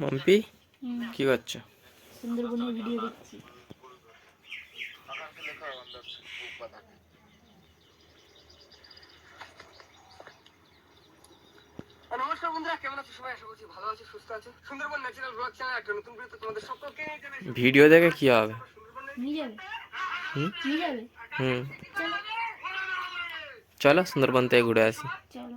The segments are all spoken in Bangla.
মাম্পি হুম, কি করছ? সুন্দরবনের ভিডিও দেখছি। নমস্কার বন্ধুরা কেমন আছো সবাই? আশা করছি ভালো আছো সুস্থ আছো। সুন্দরবন ন্যাচারাল ব্লগ চ্যানেল একটা নতুন ভিডিওতে তোমাদের সকলকে জানাই ভিডিও দেখে কি হবে? নিয়ে যাবে। হুম? নিয়ে যাবে। হুম। চলো। চলো সুন্দরবন থেকে ঘুরে আসি। চলো।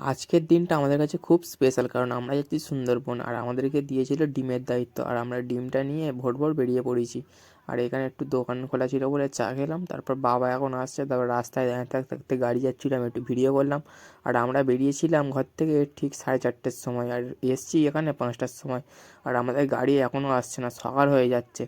আজকের দিনটা আমাদের কাছে খুব স্পেশাল কারণ আমরা যাচ্ছি সুন্দরবন আর আমাদেরকে দিয়েছিল ডিমের দায়িত্ব আর আমরা ডিমটা নিয়ে ভোর ভোর বেরিয়ে পড়েছি। আর এখানে একটু দোকান খোলা ছিল বলে চা খেলাম, তারপর বাবা এখন আসছে, তারপর রাস্তায় দাঁড়িয়ে থাকতে গাড়ি যাচ্ছিলাম একটু ভিডিও করলাম। আর আমরা বেরিয়েছিলাম ঘর থেকে ঠিক সাড়ে চারটের সময় আর এসছি এখানে পাঁচটার সময়। আর আমাদের গাড়ি এখনও আসছে না, সকাল হয়ে যাচ্ছে।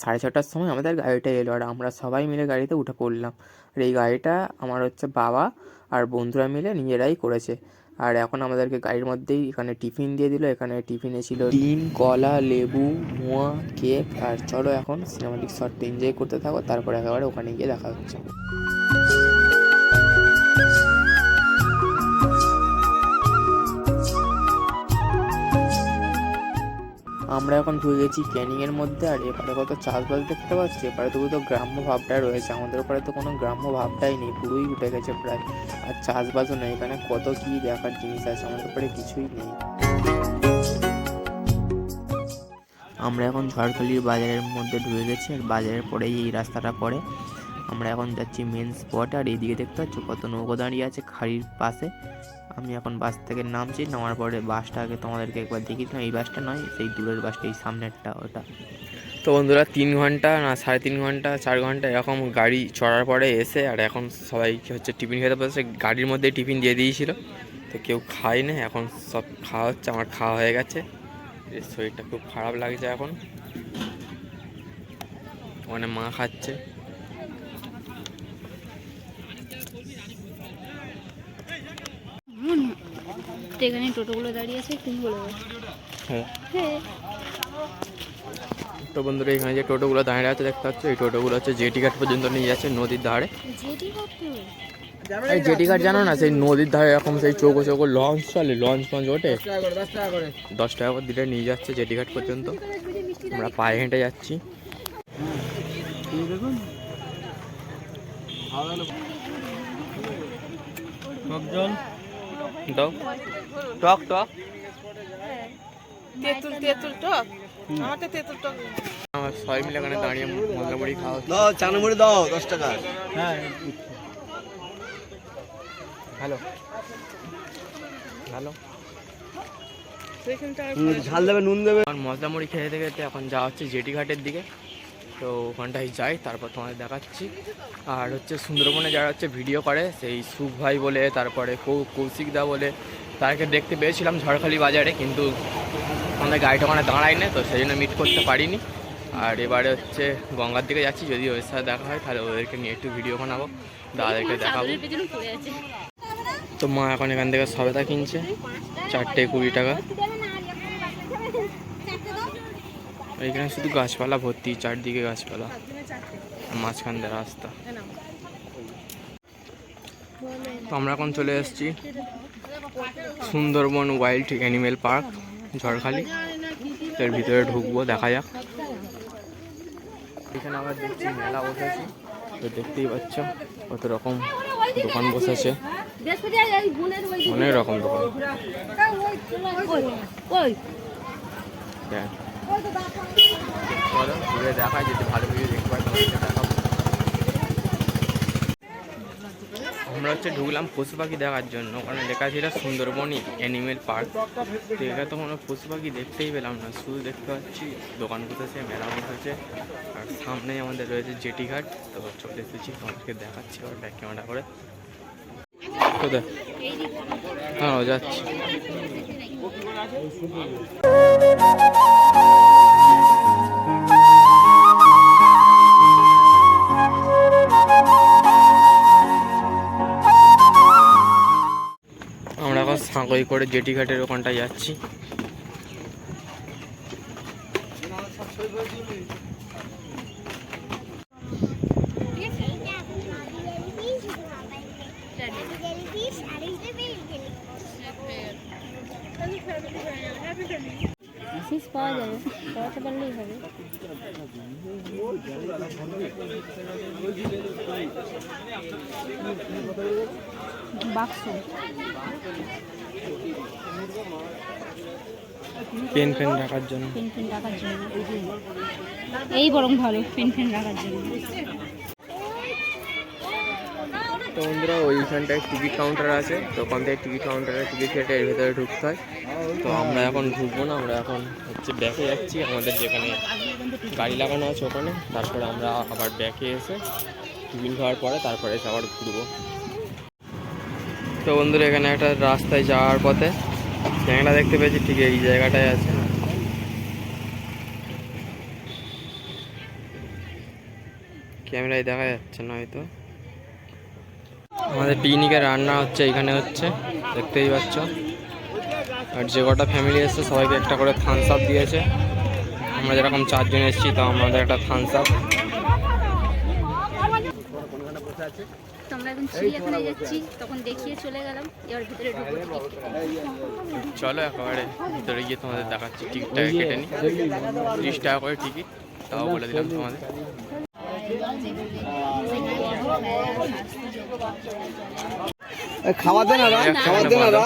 সাড়ে ছটার সময় আমাদের গাড়িটা এলো আর আমরা সবাই মিলে গাড়িতে উঠে পড়লাম। আর এই গাড়িটা আমার হচ্ছে বাবা আর বন্ধুরা মিলে নিজেরাই করেছে। আর এখন আমাদেরকে গাড়ির মধ্যেই এখানে টিফিন দিয়ে দিল। এখানে টিফিনে ছিল ডিম, কলা, লেবু, মোয়া, কেক। আর চলো এখন সিনেমাটিক শর্টটা এনজয় করতে থাকো, তারপর একেবারে ওখানে গিয়ে দেখা হচ্ছে। আমরা এখন ঢুকে গেছি ক্যানিংয়ের মধ্যে, আর এপারে কত চাষবাস দেখতে পাচ্ছি, এপারে তবু তো গ্রাম্য ভাবটা রয়েছে। আমাদের ওপারে তো কোনো গ্রাম্য ভাবটাই নেই, পুরোই উঠে গেছে প্রায়। আর চাষবাসও নেই, এখানে কত কি দেখার জিনিস আছে, আমাদের ওপারে কিছুই নেই। আমরা এখন ঝড়খালির বাজারের মধ্যে ঢুকে গেছি, আর বাজারের পরেই এই রাস্তাটা পড়ে। আমরা এখন যাচ্ছি মেন স্পট আর এইদিকে দেখতে পাচ্ছ কত নৌকো দাঁড়িয়ে আছে খাড়ির পাশে। আমি এখন বাস থেকে নামছি, নামার পরে বাসটা আগে তোমাদেরকে একবার দেখিয়েছিলাম এই বাসটা নয়, সেই দূরের বাসটা, এই সামনেরটা, ওটা। তো বন্ধুরা, তিন ঘণ্টা না, সাড়ে তিন ঘণ্টা, চার ঘণ্টা এরকম গাড়ি চড়ার পরে এসে, আর এখন সবাই হচ্ছে টিফিন খেতে বসে গাড়ির মধ্যে টিফিন দিয়ে দিয়েছিল। তো কেউ খায় না, এখন সব খাওয়া হচ্ছে, আমার খাওয়া হয়ে গেছে। শরীরটা খুব খারাপ লাগছে এখন। ওখানে মা খাচ্ছে। তো এখানে টোটোগুলো দাঁড়িয়ে আছে তুমি বলে হ্যাঁ। হ্যাঁ। তো বন্ধুরা এখানে যে টোটোগুলো দাঁড়িয়ে আছে দেখতে পাচ্ছ এই টোটোগুলো হচ্ছে জেটি ঘাট পর্যন্ত নিয়ে যাচ্ছে নদীর ধারে। এই জেটি ঘাট জানো না সেই নদীর ধারে এরকম সেই চৌকো চৌকো লঞ্চ চলে লঞ্চ ফঞ্চ ওঠে দশ টাকা করে দিলে নিয়ে যাচ্ছে জেটি ঘাট পর্যন্ত। আমরা পায়ে হেঁটে যাচ্ছি। জল দাও টক টক তেঁতুল তেঁতুল টক? তেঁতুল টক। আমার সবাই মিলে এখানে দাঁড়িয়ে মশলা মুড়ি খাওয়া দাও চানা মুড়ি দাও দশ টাকা। হ্যাঁ হ্যালো হ্যালো ঝাল দেবে নুন দেবে। মশলা মুড়ি খেতে খেতে এখন যাওয়া হচ্ছে জেটি ঘাটের দিকে। তো ওখানটায় যাই তারপর তোমাদের দেখাচ্ছি। আর হচ্ছে সুন্দরবনে যারা হচ্ছে ভিডিও করে সেই সুখ ভাই বলে তারপরে কৌ- কৌশিক দা বলে তাকে দেখতে পেয়েছিলাম ঝড়খালি বাজারে কিন্তু আমাদের গাড়িটা ওখানে দাঁড়ায় না তো সেই জন্য মিট করতে পারিনি। আর এবারে হচ্ছে গঙ্গার দিকে যাচ্ছি যদি ওদের সাথে দেখা হয় তাহলে ওদেরকে নিয়ে একটু ভিডিও বানাবো দাদাদেরকে দেখাবো। তো মা এখন এখান থেকে সবেদা কিনছে চারটে কুড়ি টাকা। এখানে শুধু গাছপালা ভর্তি চারদিকে গাছপালা। মাঝখান দিয়ে রাস্তা। তো আমরা এখন চলে এসেছি Sundarban wild animal park Jharkhali. এর ভিতরে ঢুকবো দেখা যাক। এখানে আমরা দেখছি মেলা বসেছে। তো দেখতেই পাচ্ছ কত রকম দোকান বসেছে। অনেক রকম দোকান। ভালো দেখতে আমরা হচ্ছে ঢুকলাম পশু পাখি দেখার জন্য ওখানে লেখা ছিল সুন্দরবনই অ্যানিমেল পার্ক তো এখানে তো কোনো পশু পাখি দেখতেই পেলাম না, শুধু দেখতে পাচ্ছি দোকান বসেছে, মেলা বসেছে, আর সামনেই আমাদের রয়েছে জেটি ঘাট। তো চলে এসেছি তোমাদেরকে দেখাচ্ছি আবার ব্যাক ক্যামেরা করে। কোথায় হ্যাঁ যাচ্ছি। সাঁকই করে জেটি ঘাটের ওখানটায় যাচ্ছি জেলিফিশ আর এই যে বেল জেলিফিশ আশিস পাওয়া যাবে পড়াতে পারলেই হবে। বাক্স। পেন ফেন রাখার জন্য। পেন ফেন রাখার জন্য। এই বরং ভালো পেন ফেন রাখার জন্য। তো বন্ধুরা ওইখানটায় টিকিট কাউন্টার আছে। তো ওখান থেকে টিকিট কাউন্টারে টিকিট কেটে এর ভেতরে ঢুকতে হয়। তো আমরা এখন ঢুকবো না, আমরা এখন হচ্ছে ব্যাকে যাচ্ছি। আমাদের যেখানে গাড়ি লাগানো আছে ওখানে, তারপরে আমরা আবার ব্যাকে এসে টিফিন খাওয়ার পরে তারপরে এসে আবার ঘুরবো। তো বন্ধুরা, এখানে একটা রাস্তায় যাওয়ার পথে ট্যাংরা দেখতে পেয়েছি, ঠিক এই জায়গাটায় আছে। ক্যামেরায় দেখা যাচ্ছে না হয়তো। আমাদের পিকনিকের রান্না হচ্ছে এখানে হচ্ছে দেখতেই পাচ্ছ। আর যে কটা ফ্যামিলি এসছে সবাইকে একটা করে থামস আপ দিয়েছে। আমরা যেরকম চারজন এসেছি তো আমাদের একটা থামস আপ চলে একেবারে ভিতরে গিয়ে তোমাদের দেখাচ্ছি টিকিটটাকে কেটে নি তিরিশ টাকা করে টিকিট তাও বলে দিলাম তোমাদের। খাওয়া দেন খাওয়া দে না রা।